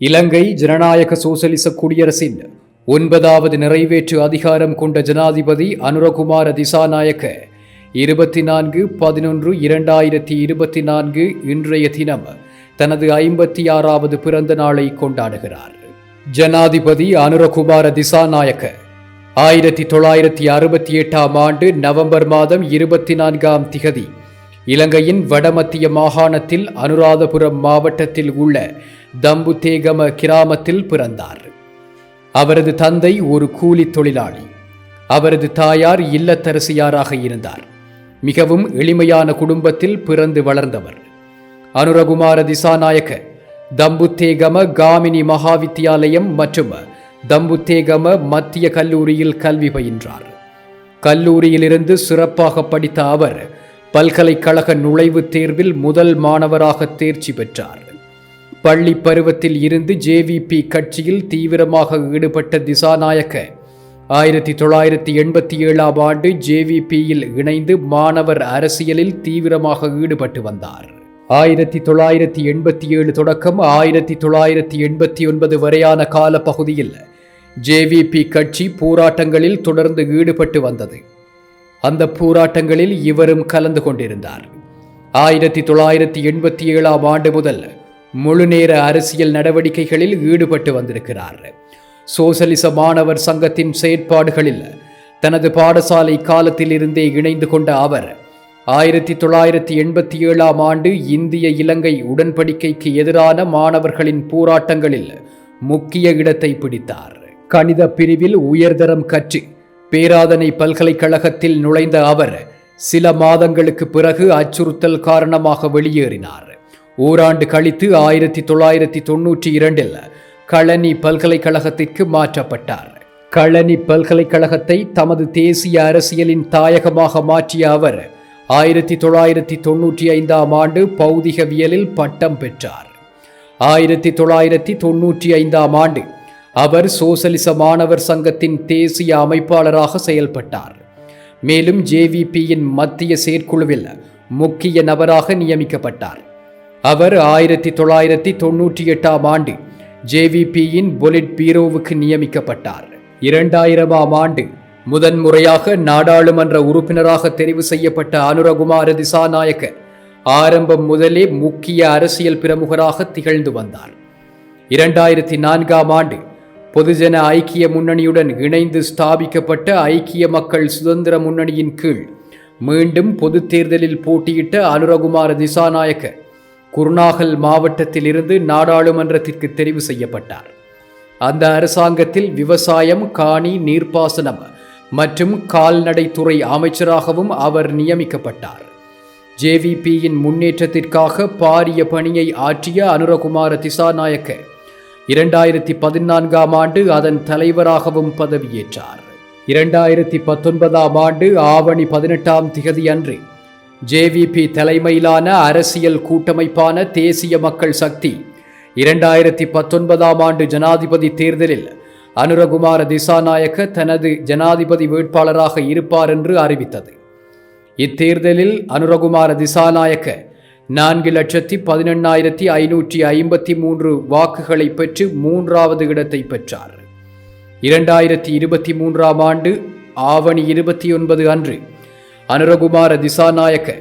இலங்கை ஜனநாயக சோசலிச குடியரசின் ஒன்பதாவது நிறைவேற்று அதிகாரம் கொண்ட ஜனாதிபதி அனுரகுமார திசாநாயக்க இருபத்தி நான்கு பதினொன்று இரண்டாயிரத்தி இருபத்தி நான்கு இன்றைய தினம் தனது ஐம்பத்தி ஆறாவது பிறந்த நாளை கொண்டாடுகிறார். ஜனாதிபதி அனுரகுமார திசாநாயக்க ஆயிரத்தி தொள்ளாயிரத்தி அறுபத்தி எட்டாம் ஆண்டு நவம்பர் மாதம் இருபத்தி நான்காம் திகதி இலங்கையின் வடமத்திய மாகாணத்தில் அனுராதபுரம் மாவட்டத்தில் உள்ள தம்புதேகம கிராமத்தில் பிறந்தார். அவரது தந்தை ஒரு கூலி தொழிலாளி. அவரது தாயார் இல்லத்தரசியாராக இருந்தார். மிகவும் எளிமையான குடும்பத்தில் பிறந்து வளர்ந்தவர். அனுரகுமார திசாநாயக்க தம்புத்தேகம காமினி மகாவித்தியாலயம் மற்றும் தம்புத்தேகம மத்திய கல்லூரியில் கல்வி பயின்றார். கல்லூரியிலிருந்து சிறப்பாக படித்த அவர் பல்கலைக்கழக நுழைவுத் தேர்வில் முதல் மாணவராக தேர்ச்சி பெற்றார். பள்ளி பருவத்தில் இருந்து ஜேவிபி கட்சியில் தீவிரமாக ஈடுபட்ட திசாநாயக்க ஆயிரத்தி தொள்ளாயிரத்தி எண்பத்தி ஏழாம் ஆண்டு ஜேவிபியில் இணைந்து மாணவர் அரசியலில் தீவிரமாக ஈடுபட்டு வந்தார். ஆயிரத்தி தொள்ளாயிரத்தி எண்பத்தி ஏழு தொடக்கம் ஆயிரத்தி தொள்ளாயிரத்தி எண்பத்தி ஒன்பது வரையான காலப்பகுதியில் ஜேவிபி கட்சி போராட்டங்களில் தொடர்ந்து ஈடுபட்டு வந்தது. அந்த போராட்டங்களில் இவரும் கலந்து கொண்டிருந்தார். ஆயிரத்தி தொள்ளாயிரத்தி எண்பத்தி ஏழாம் ஆண்டு முதல் முழுநேர அரசியல் நடவடிக்கைகளில் ஈடுபட்டு வந்திருக்கிறார். சோசலிச மாணவர் சங்கத்தின் செயற்பாடுகளில் தனது பாடசாலை காலத்திலிருந்தே இணைந்து கொண்ட அவர் ஆயிரத்தி தொள்ளாயிரத்தி எண்பத்தி ஏழாம் ஆண்டு இந்திய இலங்கை உடன்படிக்கைக்கு எதிரான மாணவர்களின் போராட்டங்களில் முக்கிய இடத்தை பிடித்தார். கணித பிரிவில் உயர்தரம் கற்று பேராதனை பல்கலைக்கழகத்தில் நுழைந்த அவர் சில மாதங்களுக்கு பிறகு அச்சுறுத்தல் காரணமாக வெளியேறினார். ஓராண்டு கழித்து ஆயிரத்தி தொள்ளாயிரத்தி தொன்னூற்றி இரண்டில் களனி பல்கலைக்கழகத்திற்கு மாற்றப்பட்டார். களனி பல்கலைக்கழகத்தை தமது தேசிய அரசியலின் தாயகமாக மாற்றிய அவர் ஆயிரத்தி தொள்ளாயிரத்தி தொன்னூற்றி ஐந்தாம் ஆண்டு பௌதிகவியலில் பட்டம் பெற்றார். ஆயிரத்தி தொள்ளாயிரத்தி தொன்னூற்றி ஐந்தாம் ஆண்டு அவர் சோசலிச மாணவர் சங்கத்தின் தேசிய அமைப்பாளராக செயல்பட்டார். மேலும் ஜேவிபியின் மத்திய செயற்குழுவில் முக்கிய நபராக நியமிக்கப்பட்டார். அவர் ஆயிரத்தி தொள்ளாயிரத்தி தொன்னூற்றி எட்டாம் ஆண்டு ஜேவிபியின் பொலிட் பீரோவுக்கு நியமிக்கப்பட்டார். இரண்டாயிரமாம் ஆண்டு முதன்முறையாக நாடாளுமன்ற உறுப்பினராக தெரிவு செய்யப்பட்ட அனுரகுமார திசாநாயக்க ஆரம்பம் முதலே முக்கிய அரசியல் பிரமுகராக திகழ்ந்து வந்தார். இரண்டாயிரத்தி நான்காம் ஆண்டு பொதுஜன ஐக்கிய முன்னணியுடன் இணைந்து ஸ்தாபிக்கப்பட்ட ஐக்கிய மக்கள் சுதந்திர முன்னணியின் கீழ் மீண்டும் பொதுத் தேர்தலில் போட்டியிட்ட அனுரகுமார திசாநாயக்க குருநாகல் மாவட்டத்தில் இருந்து நாடாளுமன்றத்திற்கு தெரிவு செய்யப்பட்டார். அந்த அரசாங்கத்தில் விவசாயம் காணி நீர்ப்பாசனம் மற்றும் கால்நடைத்துறை அமைச்சராகவும் அவர் நியமிக்கப்பட்டார். ஜேவிபியின் முன்னேற்றத்திற்காக பாரிய பணியை ஆற்றிய அனுரகுமார திசாநாயக்க இரண்டாயிரத்தி பதினான்காம் ஆண்டு அதன் தலைவராகவும் பதவியேற்றார். இரண்டாயிரத்தி பத்தொன்பதாம் ஆண்டு ஆவணி பதினெட்டாம் திகதி அன்று ஜேவிபி தலைமையிலான அரசியல் கூட்டமைப்பான தேசிய மக்கள் சக்தி இரண்டாயிரத்தி பத்தொன்பதாம் ஆண்டு ஜனாதிபதி தேர்தலில் அனுரகுமார திசாநாயக்க தனது ஜனாதிபதி வேட்பாளராக இருப்பார் என்று அறிவித்தது. இத்தேர்தலில் அனுரகுமார திசாநாயக்க நான்கு லட்சத்தி பதினெண்ணாயிரத்தி ஐநூற்றி ஐம்பத்தி மூன்று வாக்குகளை பெற்று மூன்றாவது இடத்தை பெற்றார். இரண்டாயிரத்தி இருபத்தி மூன்றாம் ஆண்டு ஆவணி இருபத்தி ஒன்பது அன்று அனுரகுமார திசாநாயக்க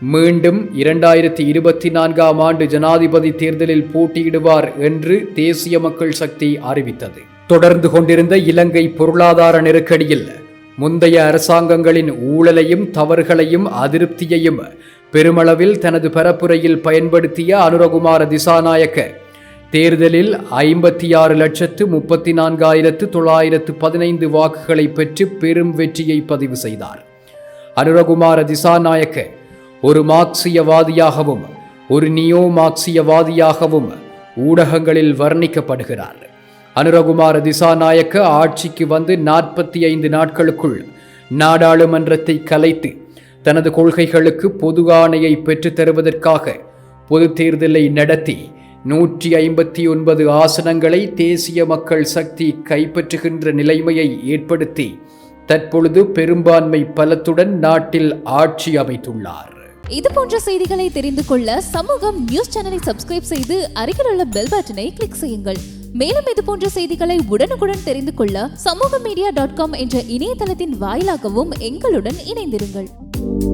மீண்டும் இரண்டாயிரத்தி இருபத்தி நான்காம் ஆண்டு ஜனாதிபதி தேர்தலில் போட்டியிடுவார் என்று தேசிய மக்கள் சக்தி அறிவித்தது. தொடர்ந்து கொண்டிருந்த இலங்கை பொருளாதார நெருக்கடியில் முந்தைய அரசாங்கங்களின் ஊழலையும் தவறுகளையும் அதிருப்தியையும் பெருமளவில் தனது பரப்புரையில் பயன்படுத்திய அனுரகுமார திசாநாயக்க. தேர்தலில் ஐம்பத்தி ஆறு லட்சத்து முப்பத்தி நான்காயிரத்து தொள்ளாயிரத்து பதினைந்து வாக்குகளை பெற்று பெரும் வெற்றியை பதிவு செய்தார். அனுரகுமார திசாநாயக்க ஒரு மார்க்சியவாதியாகவும் ஒரு நியோ மார்க்சியவாதியாகவும் ஊடகங்களில் வர்ணிக்கப்படுகிறார். அனுரகுமார திசாநாயக்க ஆட்சிக்கு வந்து நாற்பத்தி ஐந்து நாட்களுக்குள் நாடாளுமன்றத்தை கலைத்து தனது கொள்கைகளுக்கு பொது ஆணையை பெற்றுத் தருவதற்காக பொது தேர்தலை நடத்தி நூற்றி ஐம்பத்தி ஒன்பது ஆசனங்களை தேசிய மக்கள் சக்தி கைப்பற்றுகின்ற நிலைமையை ஏற்படுத்தி தற்பொழுது பெரும்பான்மை பலத்துடன் நாட்டில் ஆட்சி அமைத்துள்ளார். இது போன்ற செய்திகளை தெரிந்து கொள்ள சமூகம் நியூஸ் சேனலை சப்ஸ்கிரைப் செய்து அருகில் உள்ள பெல் பட்டனை கிளிக் செய்யுங்கள். மேலும் இது போன்ற செய்திகளை உடனுக்குடன் தெரிந்து கொள்ள சமூக மீடியா டாட் காம் என்ற இணையதளத்தின் வாயிலாகவும் எங்களுடன் இணைந்திருங்கள். Thank you